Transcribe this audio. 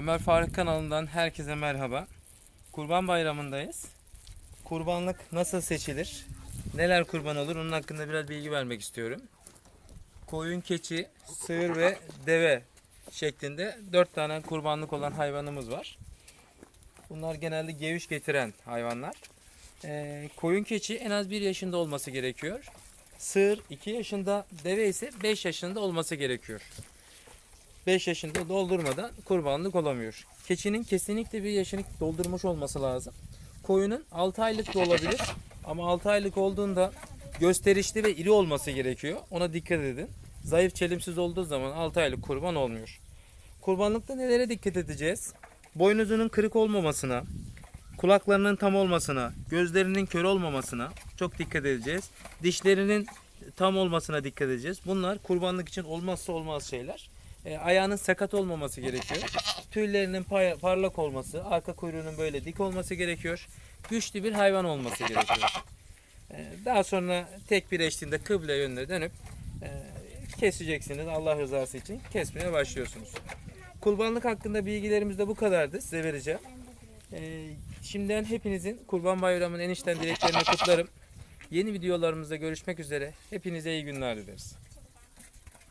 Ömer Faruk kanalından herkese merhaba. Kurban Bayramı'ndayız. Kurbanlık nasıl seçilir? Neler kurban olur? Onun hakkında biraz bilgi vermek istiyorum. Koyun, keçi, sığır ve deve şeklinde 4 tane kurbanlık olan hayvanımız var. Bunlar genelde geviş getiren hayvanlar. Ee, koyun keçi en az 1 yaşında olması gerekiyor. Sığır 2 yaşında, deve ise 5 yaşında olması gerekiyor. 5 yaşında doldurmadan kurbanlık olamıyor. Keçinin kesinlikle bir yaşını doldurmuş olması lazım. Koyunun 6 aylık da olabilir ama 6 aylık olduğunda gösterişli ve iri olması gerekiyor. Ona dikkat edin. Zayıf çelimsiz olduğu zaman 6 aylık kurban olmuyor. Kurbanlıkta nelere dikkat edeceğiz? Boynuzunun kırık olmamasına, kulaklarının tam olmasına, gözlerinin kör olmamasına çok dikkat edeceğiz. Dişlerinin tam olmasına dikkat edeceğiz. Bunlar kurbanlık için olmazsa olmaz şeyler. E, ayağının sakat olmaması gerekiyor. Tüylerinin parlak olması, arka kuyruğunun böyle dik olması gerekiyor. Güçlü bir hayvan olması gerekiyor. E, daha sonra tek bir eşliğinde kıble yönüne dönüp e, keseceksiniz Allah rızası için. Kesmeye başlıyorsunuz. Kurbanlık hakkında bilgilerimiz de bu kadardı. Size vereceğim. E, şimdiden hepinizin Kurban Bayramı'nın en içten dileklerini kutlarım. Yeni videolarımızda görüşmek üzere. Hepinize iyi günler dileriz.